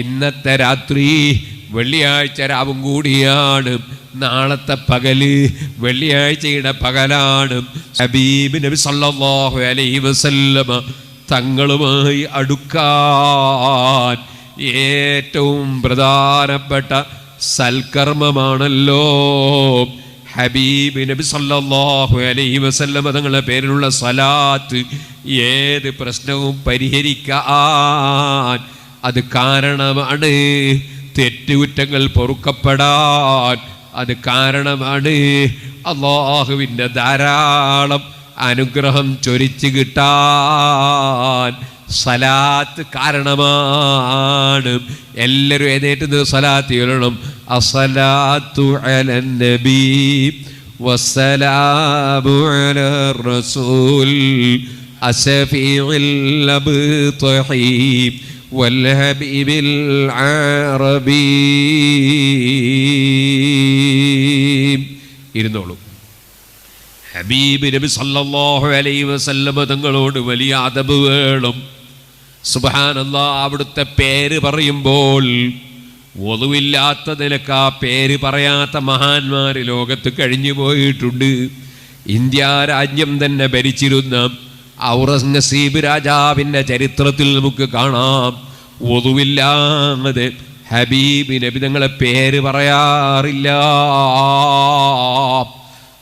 ഇന്നത്തെ രാത്രി വെള്ളിയാഴ്ച രാവും കൂടിയാണ്. നാളത്തെ പകൽ വെള്ളിയാഴ്ചയുടെ പകലാണ്. ഹബീബ് നബി സല്ലല്ലാഹു അലൈഹി വസല്ലമ തങ്ങളുമായി അടുക്കാൻ ഏറ്റവും പ്രധാനപ്പെട്ട സൽക്കർമ്മമാണല്ലോ. ഹബീബ് നബി സല്ലല്ലാഹു അലൈഹി വസല്ലമ തങ്ങളുടെ പേരിലുള്ള സലാത്ത് ഏത് പ്രശ്നവും പരിഹരിക്കാൻ അത് കാരണമാണ്. തെറ്റുകുറ്റങ്ങൾ പൊറുക്കപ്പെടാൻ അത് കാരണമാണ്. അള്ളാഹുവിന്റെ ധാരാളം അനുഗ്രഹം ചൊരിച്ചു കിട്ടാൻ സലാത്ത് കാരണമാണ്. എല്ലാവരും എഴുന്നേറ്റ് സലാത്ത് ചൊല്ലണം. അസലാത്തു നബി വസ്സലാമു അല റസൂൽ അസഫീൽ والهبيب العربي ഇരുന്നോളൂ ഹബീബ് നബി സല്ലല്ലാഹു അലൈഹി വസല്ലമ തങ്ങളോട് വലിയ അദബ് വേണം സുബ്ഹാനല്ലാ അവിടുത്തെ പേര് പറയുമ്പോൾ ഒതുവില്ലാത്ത നിലക്ക് ആ പേര് പറയാത്ത മഹാന്മാർ ലോകത്ത് കഴിഞ്ഞു പോയിട്ടുണ്ട് ഇന്ത്യ രാജ്യം തന്നെ ഭരിച്ചിരുന്ന ഔറംഗസീബ് രാജാവിന്റെ ചരിത്രത്തിൽ നമുക്ക് കാണാം. ഒതുവില്ലാതെ ഹബീബ് നബി പേര് പറയാറില്ല.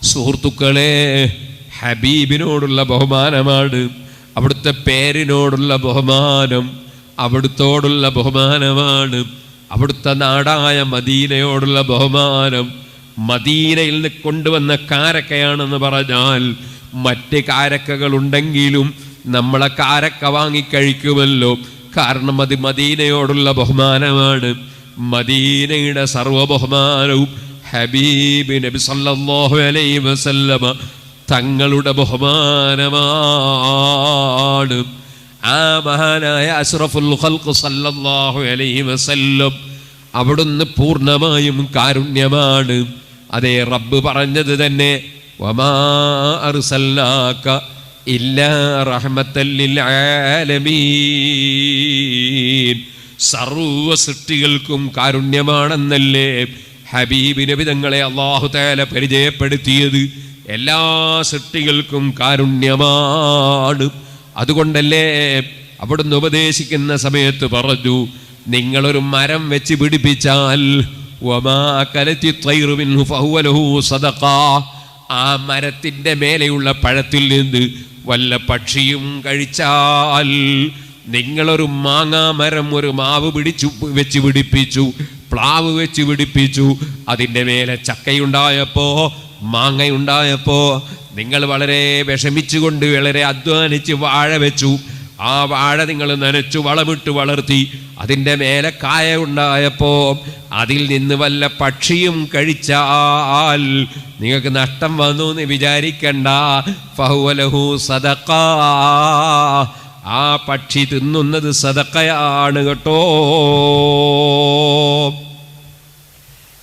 സുഹൃത്തുക്കളെ ഹബീബിനോടുള്ള ബഹുമാനമാണ്. അവിടുത്തെ പേരിനോടുള്ള ബഹുമാനം അവിടുത്തോടുള്ള ബഹുമാനമാണ്. അവിടുത്തെ നാടായ മദീനയോടുള്ള ബഹുമാനം മദീനയിൽ നിന്ന് കൊണ്ടുവന്ന കാരക്കയാണെന്ന് പറഞ്ഞാൽ മറ്റ് കാരക്കകളുണ്ടെങ്കിലും നമ്മളെ കാരക്ക വാങ്ങിക്കഴിക്കുമല്ലോ. കാരണം അത് മദീനയോടുള്ള ബഹുമാനമാണ്. മദീനയുടെ സർവ ബഹുമാനവും ഹബീബ് നബി സല്ലല്ലാഹു അലൈഹി വസല്ലമ തങ്ങളുടെ ബഹുമാനമാണ്. ആ മഹാനായ അഷ്റഫുൽ ഖൽഖ് സല്ലല്ലാഹു അലൈഹി വസല്ലം അവിടുന്ന് പൂർണമായും കാരുണ്യമാണ്. അതേ റബ്ബ് പറഞ്ഞത് തന്നെ സർവ സൃഷ്ടികൾക്കും കാരുണ്യമാണെന്നല്ലേ ഹബീബ് നബി തങ്ങളെ അള്ളാഹു തആല പരിചയപ്പെടുത്തിയത്. എല്ലാ സൃഷ്ടികൾക്കും കാരുണ്യമാണ്. അതുകൊണ്ടല്ലേ അവിടുന്ന് ഉപദേശിക്കുന്ന സമയത്ത് പറഞ്ഞു നിങ്ങളൊരു മരം വെച്ച് പിടിപ്പിച്ചാൽ സദഖ. ആ മരത്തിന്റെ മേലെയുള്ള പഴത്തിൽ നിന്ന് വല്ല പക്ഷിയും കഴിച്ചാൽ നിങ്ങളൊരു മാങ്ങാ മരം ഒരു മാവ് പിടിച്ചു വെച്ച് പിടിപ്പിച്ചു പ്ലാവ് വെച്ച് പിടിപ്പിച്ചു. അതിന്റെ മേലെ ചക്കയുണ്ടായപ്പോ മാങ്ങയുണ്ടായപ്പോ നിങ്ങൾ വളരെ വിഷമിച്ചുകൊണ്ട് വളരെ അധ്വാനിച്ച് വാഴ വെച്ചു. ആ വാഴ നിങ്ങൾ നനച്ചു വളമിട്ട് വളർത്തി അതിന്റെ മേലെ കായ ഉണ്ടായപ്പോ അതിൽ നിന്ന് വല്ല പക്ഷിയും കഴിച്ചാൽ നിങ്ങൾക്ക് നഷ്ടം വന്നു എന്ന് വിചാരിക്കണ്ട. ഫഹുവലഹു സദക്ക ആ പക്ഷി തിന്നുന്നത് സദക്കയാണ് കേട്ടോ.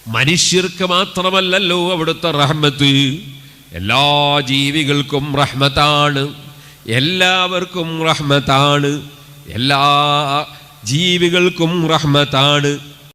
മനുഷ്യർക്ക് മാത്രമല്ലല്ലോ അവിടുത്തെ റഹ്മത്ത്. എല്ലാ ജീവികൾക്കും റഹ്മത്താണ്. എല്ലാവർക്കും റഹ്മത്താണ്. എല്ലാ ജീവികൾക്കും റഹ്മത്താണ്.